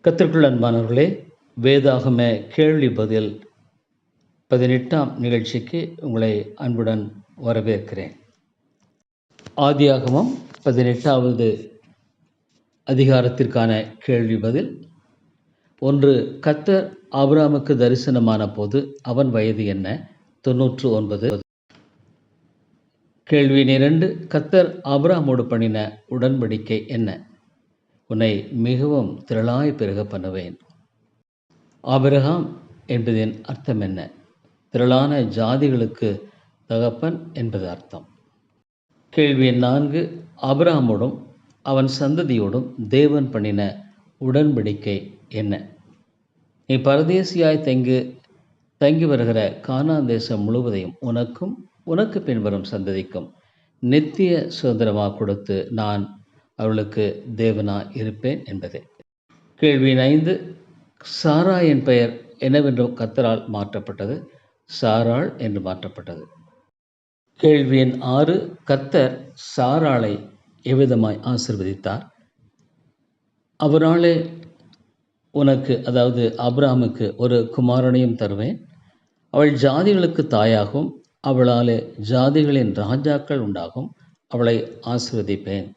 கத்திற்குள் அன்பானவர்களே வேதாகம கேள்வி பதில் பதினெட்டாம் நிகழ்ச்சிக்கு உங்களை அன்புடன் வரவேற்கிறேன். ஆதியாகமம் பதினெட்டாவது அதிகாரத்திற்கான கேள்வி பதில். ஒன்று கத்தர் ஆபிராமுக்கு தரிசனமான போது அவன் வயது என்ன? தொன்னூற்று ஒன்பது. கேள்வி இரண்டு. கத்தர் ஆபிராமோடு பண்ணின உடன்படிக்கை என்ன? உன்னை மிகவும் திரளாய் பெருக பண்ணுவேன். ஆபிரகாம் என்பதின் அர்த்தம் என்ன? திரளான ஜாதிகளுக்கு தகப்பன் என்பது அர்த்தம். கேள்வி நான்கு. அபிராமோடும் அவன் சந்ததியோடும் தேவன் பண்ணின உடன்படிக்கை என்ன? நீ பரதேசியாய் தங்கி தங்கி வருகிற கானா தேசம் முழுவதையும் உனக்கும் உனக்கு பின்வரும் சந்ததிக்கும் நித்திய சுதந்திரமாக கொடுத்து நான் அவளுக்கு தேவனா இருப்பேன் என்பதே. கேள்வி ஐந்து சாரா என் பெயர் என்னவென்றும் கத்தரால் மாற்றப்பட்டது? சாராள் என்று மாற்றப்பட்டது. கேள்வி எண் ஆறு கத்தர் சாராளை எவ்விதமாய் ஆசிர்வதித்தார்? அவராலே உனக்கு அதாவது அப்ராமுக்கு ஒரு குமாரனையும் தருவேன். அவள் ஜாதிகளுக்கு தாயாகும். அவளாலே ஜாதிகளின் ராஜாக்கள் உண்டாகும். அவளை ஆசிர்வதிப்பேன்.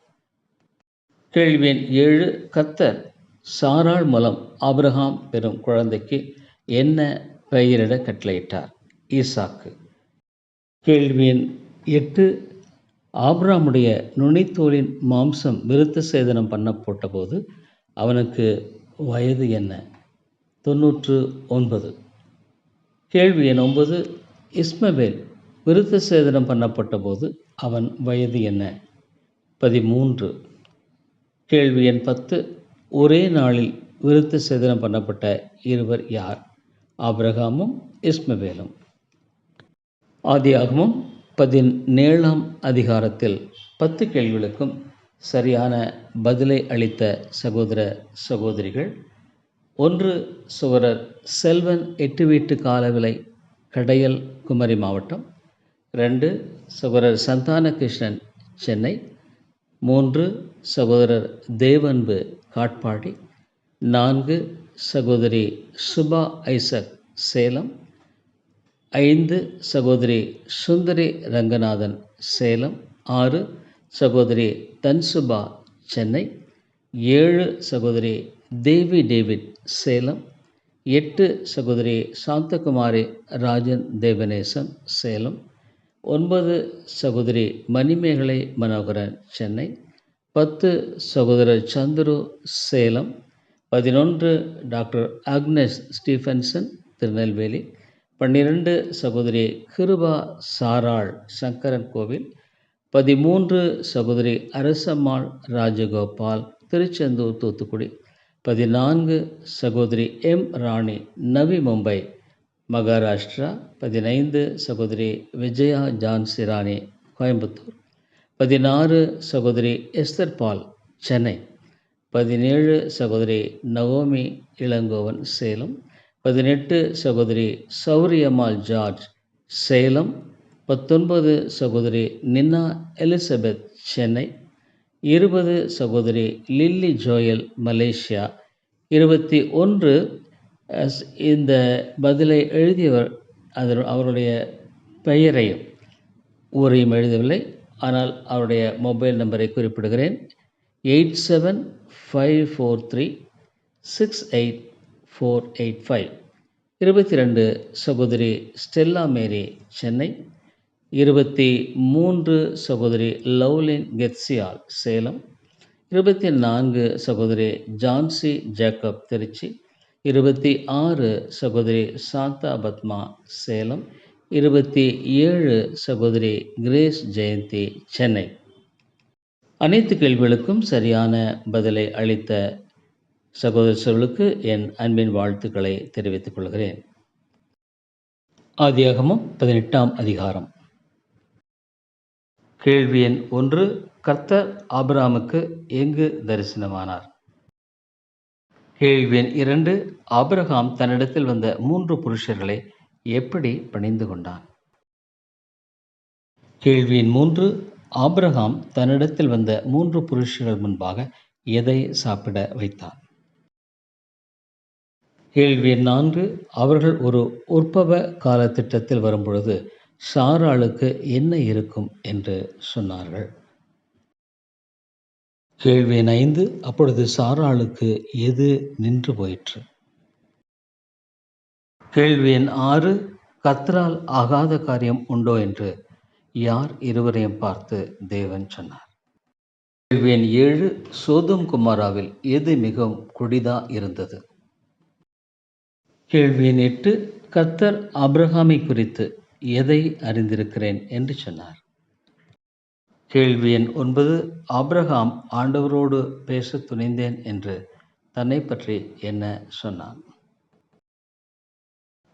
கேள்வி எண் ஏழு கத்தர் சாராள் மூலம் ஆபிரகாம் பெறும் குழந்தைக்கு என்ன பெயரிட கட்டளையிட்டார்? ஈசாக்கு. கேள்வி எண் எட்டு ஆப்ராமுடைய நுனித்தோலின் மாம்சம் விருத்த சேதனம் பண்ண போட்டபோது அவனுக்கு வயது என்ன? தொன்னூற்று ஒன்பது. கேள்வி எண் ஒன்பது இஸ்மவேல் விருத்த சேதனம் பண்ணப்பட்ட போது அவன் வயது என்ன? பதிமூன்று. கேள்வி எண் பத்து. ஒரே நாளில் விருத்த சேதனம் பண்ணப்பட்ட இருவர் யார்? ஆபிரகாமும் இஸ்மவேலும். ஆதியாகமும் பதினேழாம் அதிகாரத்தில் பத்து கேள்விகளுக்கும் சரியான பதிலை அளித்த சகோதர சகோதரிகள் ஒன்று சுவரர் செல்வன் எட்டு வீட்டு காலவிலை கடையல் குமரி மாவட்டம் ரெண்டு சகோதரர் சந்தான கிருஷ்ணன் சென்னை. மூன்று சகோதரர் தேவன்பு காட்பாடி. நான்கு சகோதரி சுபா ஐசக் சேலம். ஐந்து சகோதரி சுந்தரி ரங்கநாதன் சேலம். ஆறு சகோதரி தன்சுபா சென்னை. ஏழு சகோதரி தேவி டேவிட் சேலம். எட்டு சகோதரி சாந்தகுமாரி ராஜன் தேவநேசன் சேலம். ஒன்பது சகோதரி மணிமேகலை மனோகரன் சென்னை. பத்து சகோதரர் சந்துரு சேலம். பதினொன்று டாக்டர் அக்னஸ் ஸ்டீஃபன்சன் திருநெல்வேலி. பன்னிரண்டு சகோதரி கிருபா சாராள் சங்கரன் கோவில். பதிமூன்று சகோதரி அரசம்மாள் ராஜகோபால் திருச்செந்தூர் தூத்துக்குடி. பதினான்கு சகோதரி எம் ராணி நவி மும்பை. மகாராஷ்டிரா பதினைந்து சகோதரி விஜயா ஜான் சிரானி கோயம்புத்தூர். பதினாறு சகோதரி எஸ்தர் பால் சென்னை. பதினேழு சகோதரி நவோமி இளங்கோவன் சேலம். பதினெட்டு சகோதரி சௌரியம்மாள் ஜார்ஜ் சேலம். பத்தொன்பது சகோதரி நின்னா எலிசபெத் சென்னை. இருபது சகோதரி லில்லி ஜோயல் மலேசியா. இருபத்தி ஒன்று இந்த பதிலை எழுதியவர் அதன் அவருடைய பெயரையும் ஊரையும் எழுதவில்லை. ஆனால் அவருடைய மொபைல் நம்பரை குறிப்பிடுகிறேன். Eight seven five four three six eight four eight five. இருபத்தி ரெண்டு சகோதரி ஸ்டெல்லா மேரி சென்னை. இருபத்தி மூன்று சகோதரி லவ்லின் கெட்சியால் சேலம். இருபத்தி நான்கு சகோதரி ஜான்சி ஜேக்கப் திருச்சி. இருபத்தி ஆறு சகோதரி சாந்தா பத்மா சேலம் இருபத்தி ஏழு சகோதரி கிரேஸ் ஜெயந்தி சென்னை. அனைத்து கேள்விகளுக்கும் சரியான பதிலை அளித்த சகோதரர்களுக்கு என் அன்பின் வாழ்த்துக்களை தெரிவித்துக் கொள்கிறேன். ஆதியாகமும் பதினெட்டாம் அதிகாரம். கேள்வி எண் ஒன்று கர்த்தர் ஆபிராமுக்கு எங்கு தரிசனமானார்? கேள்வி இரண்டு ஆபிரகாம் தன்னிடத்தில் வந்த மூன்று புருஷர்களை எப்படி பணிந்து கொண்டான்? கேள்வியின் மூன்று ஆபிரகாம் தன்னிடத்தில் வந்த மூன்று புருஷர்கள் முன்பாக எதை சாப்பிட வைத்தான்? கேள்வி நான்கு அவர்கள் ஒரு உற்பவ கால திட்டத்தில் வரும்பொழுது சாராளுக்கு என்ன இருக்கும் என்று சொன்னார்கள்? கேள்வி ஐந்து அப்பொழுது சாராளுக்கு எது நின்று போயிற்று? கேள்வி எண் ஆறு கத்தரால் ஆகாத காரியம் உண்டோ என்று யார் இருவரையும் பார்த்து தேவன் சொன்னார். கேள்வி எண் ஏழு சோதம் குமாராவில் எது மிகவும் குடிதா இருந்தது? கேள்வி எண் எட்டு கத்தர் அப்ரஹாமை குறித்து எதை அறிந்திருக்கிறேன் என்று சொன்னார். கேள்வி எண் ஒன்பது ஆப்ரஹாம் ஆண்டவரோடு பேச துணிந்தேன் என்று தன்னை பற்றி என்ன சொன்னான்?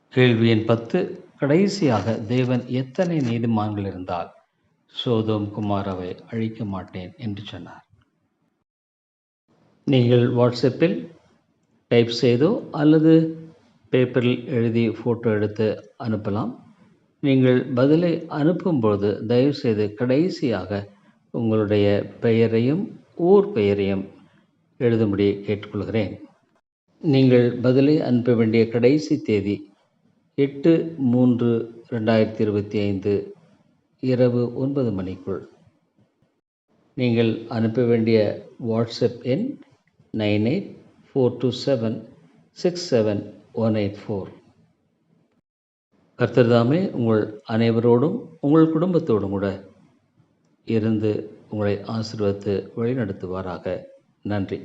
கேள்வி எண் பத்து கடைசியாக தேவன் எத்தனை நீதிமான்கள் இருந்தால் சோதோம் குமாராவை அழிக்க மாட்டேன் என்று சொன்னார். நீங்கள் வாட்ஸ்அப்பில் டைப் செய்தோ அல்லது பேப்பரில் எழுதி ஃபோட்டோ எடுத்து அனுப்பலாம். நீங்கள் பதிலை அனுப்பும்போது தயவுசெய்து கடைசியாக உங்களுடைய பெயரையும் ஊர் பெயரையும் எழுதும்படி கேட்டுக்கொள்கிறேன். நீங்கள் பதிலை அனுப்ப வேண்டிய கடைசி தேதி எட்டு மூன்று ரெண்டாயிரத்தி இருபத்தி ஐந்து இரவு ஒன்பது மணிக்குள். நீங்கள் அனுப்ப வேண்டிய வாட்ஸ்அப் எண் nine eight four two seven six seven one eight four. கர்த்தர்தாமே உங்கள் அனைவரோடும் உங்கள் குடும்பத்தோடும் கூட இருந்து உங்களை ஆசீர்வதித்து வழிநடத்துவாராக. நன்றி.